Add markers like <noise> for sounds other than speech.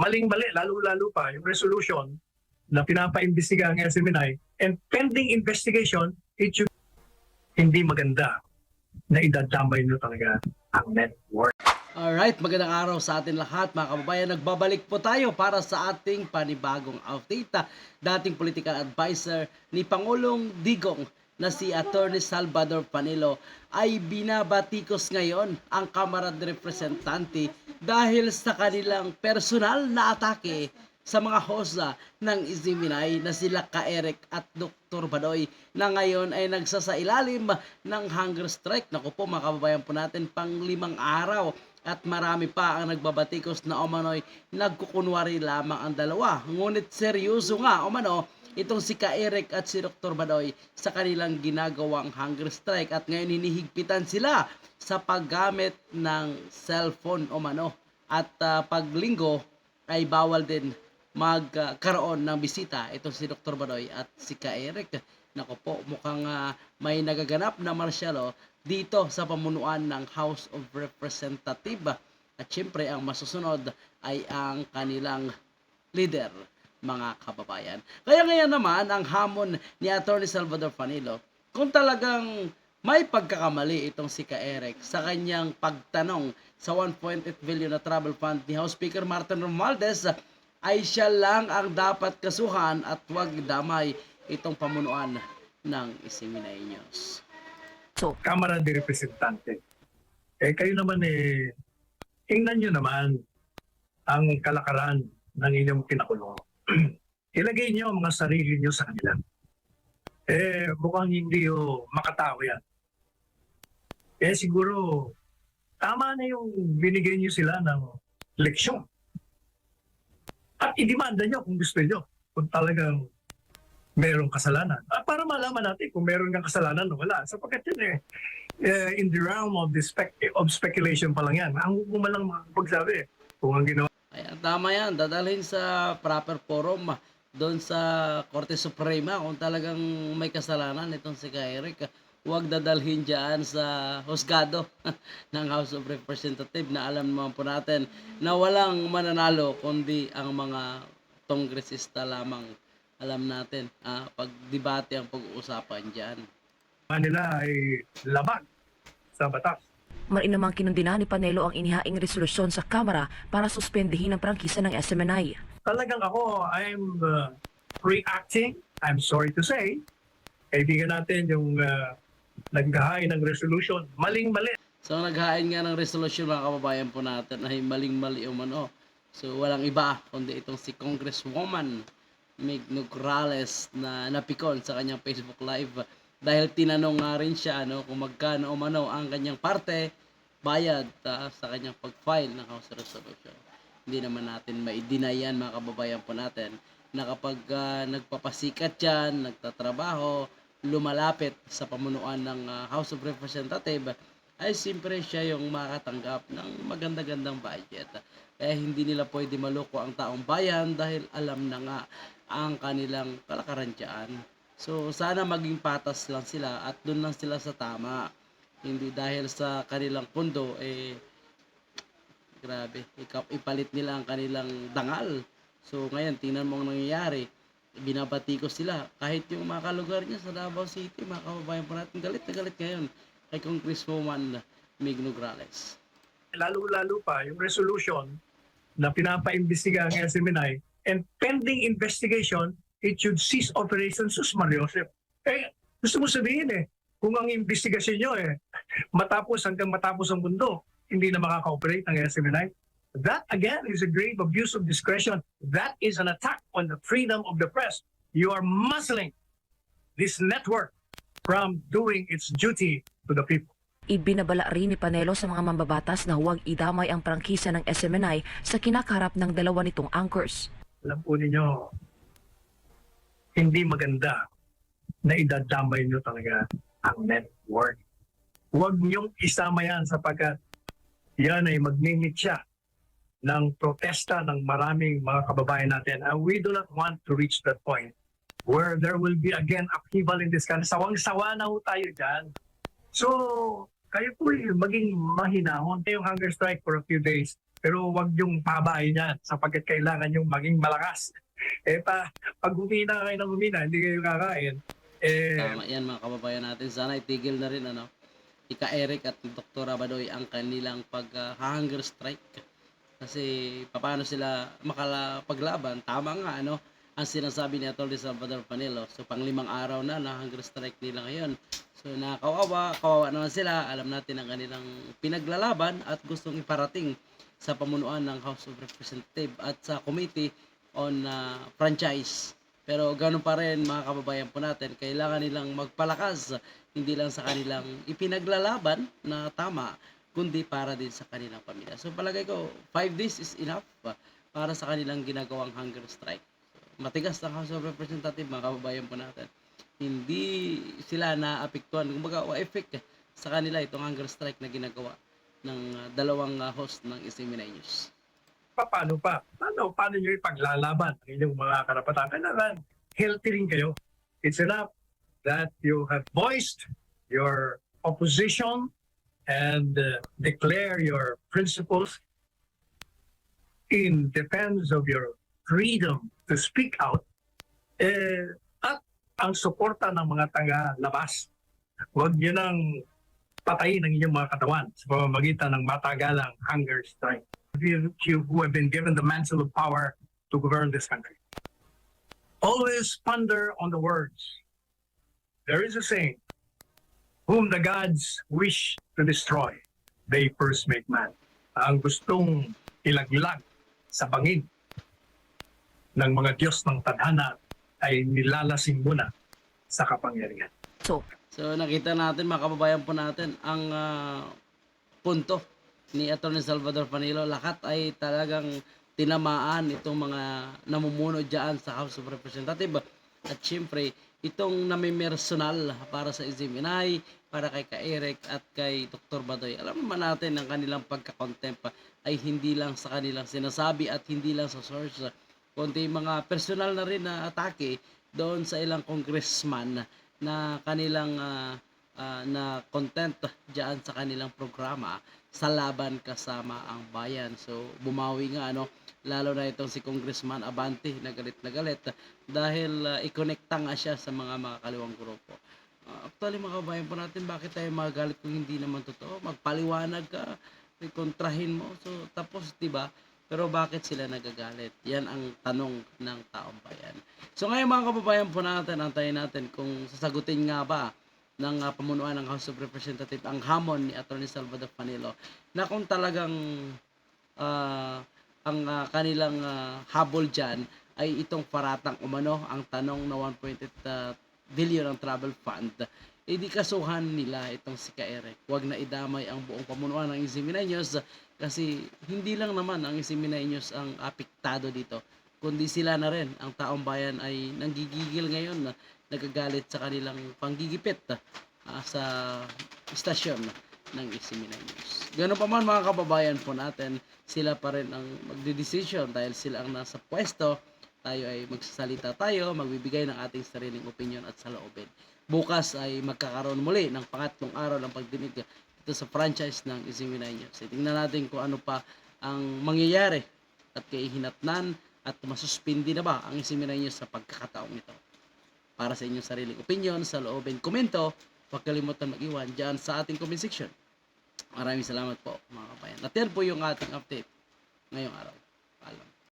maling-mali, lalo-lalo pa yung resolution na pinapaimbestiga ng SMNI and pending investigation, it should hindi maganda na idadamay nyo talaga ang network. Alright, magandang araw sa atin lahat mga kababayan. Nagbabalik po tayo para sa ating panibagong update. Dating political advisor ni Pangulong Digong na si Attorney Salvador Panilo ay binabatikos ngayon ang Kamara de Representante dahil sa kanilang personal na atake sa mga hosa ng Iziminay na sila Ka-Eric at Dr. Badoy na ngayon ay nagsasailalim ng hunger strike. Naku po mga kababayan po natin pang limang araw at marami pa ang nagbabatikos na umano'y nagkukunwari lamang ang dalawa. Ngunit seryoso nga umano itong si Ka-Eric at si Dr. Badoy sa kanilang ginagawang hunger strike at ngayon hinihigpitan sila sa paggamit ng cellphone umano at ah, paglinggo ay bawal din magkaroon ng bisita itong si Dr. Badoy at si Ka-Eric. Nako po, mukhang ah, may nagaganap na marsyalo dito sa pamunuan ng House of Representative. At syempre, ang masusunod ay ang kanilang leader, mga kababayan. Kaya ngayon naman, ang hamon ni Attorney Salvador Panilo, kung talagang may pagkakamali itong si Ka-Eric sa kanyang pagtanong sa 1.8 billion na travel fund ni House Speaker Martin Romualdez, ay siya lang ang dapat kasuhan at huwag damay itong pamunuan ng Isiminay News. Kamara de Representante. Eh kayo naman eh, tingnan nyo naman ang kalakaran ng inyong pinakulong. <clears throat> Ilagay nyo ang mga sarili nyo sa kanila. Eh, mukhang hindi o makatao yan. Eh, siguro, tama na yung binigay nyo sila ng leksyon. At idemanda nyo kung gusto nyo. Kung talagang merong kasalanan. At para malaman natin kung meron kang kasalanan o wala. Sapagkat yun eh, eh, in the realm of, the spec- of speculation pa lang yan. Ang mo lang makakapagsabi kung ang ginawa Ayan, tama yan. Dadalhin sa proper forum ah, doon sa Korte Suprema kung talagang may kasalanan itong si Ka-Eric. Huwag dadalhin dyan sa husgado <laughs> ng House of Representative na alam naman po natin na walang mananalo kundi ang mga kongresista lamang. Alam natin, ah, pag-debate ang pag-uusapan dyan. nila ay labag sa batas. Marin namang kinundina ni Panelo ang inihaing resolusyon sa Kamara para suspendihin ang prangkisa ng SMNI. Talagang ako, I'm uh, reacting, I'm sorry to say, kaibigan natin yung uh, naghahain ng resolution, maling-mali. So naghain nga ng resolution mga kababayan po natin ay maling-mali umano. So walang iba kundi itong si Congresswoman Mig Nograles na napikon sa kanyang Facebook Live dahil tinanong nga rin siya ano, kung magkano umano ang kanyang parte bayad ah, sa kanyang pag-file ng House Resolution. Hindi naman natin ma-deny yan mga kababayan po natin na kapag ah, nagpapasikat yan, nagtatrabaho, lumalapit sa pamunuan ng ah, House of Representative ay siyempre siya yung makatanggap ng maganda-gandang budget. Kaya hindi nila pwede maloko ang taong bayan dahil alam na nga ang kanilang kalakaran dyan. So sana maging patas lang sila at doon lang sila sa tama. Hindi dahil sa kanilang pundo eh grabe, ipalit nila ang kanilang dangal. So ngayon tingnan mo ang nangyayari. Binabati ko sila kahit yung mga kalugar niya sa Davao City, mga kababayan po natin galit na galit ngayon kay Congresswoman Mig Nograles. Lalo-lalo pa yung resolution na pinapaimbestiga ng SMNI and pending investigation, it should cease operation sus Mariosep. Eh, gusto mo sabihin eh, kung ang investigasyon nyo eh, matapos hanggang matapos ang mundo, hindi na makaka-operate ang SMNI. That again is a grave abuse of discretion. That is an attack on the freedom of the press. You are muzzling this network from doing its duty to the people. Ibinabala rin ni Panelo sa mga mambabatas na huwag idamay ang prangkisa ng SMNI sa kinakaharap ng dalawa nitong anchors. alam po ninyo, hindi maganda na idadamay nyo talaga ang network. Huwag niyong isama yan sapagkat yan ay magninit siya ng protesta ng maraming mga kababayan natin. And we do not want to reach that point where there will be again upheaval in this country. Sawang-sawa na ho tayo dyan. So, kayo po maging mahinahon. Yung hunger strike for a few days, Pero wag yung pabahay niyan sapagkat kailangan yung maging malakas. Eh pa, pag humina kayo ng humina, hindi kayo kakain. Eh, Tama yan mga kababayan natin. Sana itigil na rin ano, Ika Eric at Dr. Abadoy ang kanilang pag-hunger strike. Kasi paano sila makalapaglaban? Tama nga ano, ang sinasabi ni Atty. Salvador Panelo. So panglimang araw na na hunger strike nila ngayon. So nakakawawa, kawawa naman sila. Alam natin ang kanilang pinaglalaban at gustong iparating sa pamunuan ng House of Representatives at sa Committee on uh, Franchise. Pero ganun pa rin mga kababayan po natin, kailangan nilang magpalakas hindi lang sa kanilang ipinaglalaban na tama, kundi para din sa kanilang pamilya. So palagay ko, 5 days is enough para sa kanilang ginagawang hunger strike. Matigas ang House of Representatives mga kababayan po natin. Hindi sila naapektuhan, kumbaga effect sa kanila itong hunger strike na ginagawa ng dalawang host ng SMNI News. Pa, paano pa? Paano, paano nyo ipaglalaban ang inyong mga karapatan? Kailangan healthy rin kayo. It's enough that you have voiced your opposition and uh, declare your principles in defense of your freedom to speak out eh, at ang suporta ng mga taga-labas. Huwag nyo nang patayin ang inyong mga katawan sa pamamagitan ng matagalang hunger strike you who have been given the mantle of power to govern this country. Always ponder on the words. There is a saying, whom the gods wish to destroy, they first make man. Ang gustong ilaglag sa bangin ng mga Diyos ng tadhana ay nilalasing muna sa kapangyarihan. So, So nakita natin mga kababayan po natin ang ah, punto ni Atty. Salvador Panilo. Lahat ay talagang tinamaan itong mga namumuno dyan sa House of Representatives. At syempre, itong namimersonal para sa Iziminay, para kay Ka-Eric at kay Dr. Badoy. Alam naman natin ang kanilang pagkakontempt ay hindi lang sa kanilang sinasabi at hindi lang sa source, kundi mga personal na rin na atake doon sa ilang congressman na kanilang ah, ah, na content diyan sa kanilang programa sa laban kasama ang bayan. So bumawi nga ano lalo na itong si Congressman Abante na galit na galit dahil uh, ikonekta nga siya sa mga makakaliwang grupo. Uh, actually mga kabayan po natin bakit tayo magalit kung hindi naman totoo? Magpaliwanag ka, kontrahin mo. So tapos 'di ba? Pero bakit sila nagagalit? Yan ang tanong ng taong bayan. So ngayon mga kababayan po natin, antayin natin kung sasagutin nga ba ng uh, pamunuan ng House of Representatives ang hamon ni Atty. Salvador Panilo na kung talagang ah, ang ah, kanilang ah, habol dyan ay itong paratang umano ang tanong na 1.8 uh, billion ang travel fund eh di kasuhan nila itong si Ka-Eric. Huwag na idamay ang buong pamunuan ng Isiminay News kasi hindi lang naman ang Isiminay News ang apektado dito kundi sila na rin ang taong bayan ay nanggigigil ngayon nagagalit sa kanilang panggigipit ah, sa istasyon ng Isiminay News. Ganun pa man mga kababayan po natin, sila pa rin ang magdidesisyon dahil sila ang nasa pwesto, tayo ay magsasalita tayo, magbibigay ng ating sariling opinion at saloobin. Bukas ay magkakaroon muli ng pangatlong araw ng pagdinig dito sa franchise ng Isiminay News. So, tingnan natin kung ano pa ang mangyayari at kaihinatnan at masuspindi na ba ang Isiminay News sa pagkakataong ito. Para sa inyong sariling opinion, sa loobin, komento, huwag kalimutan mag-iwan dyan sa ating comment section. Maraming salamat po mga kabayan. At yan po yung ating update ngayong araw.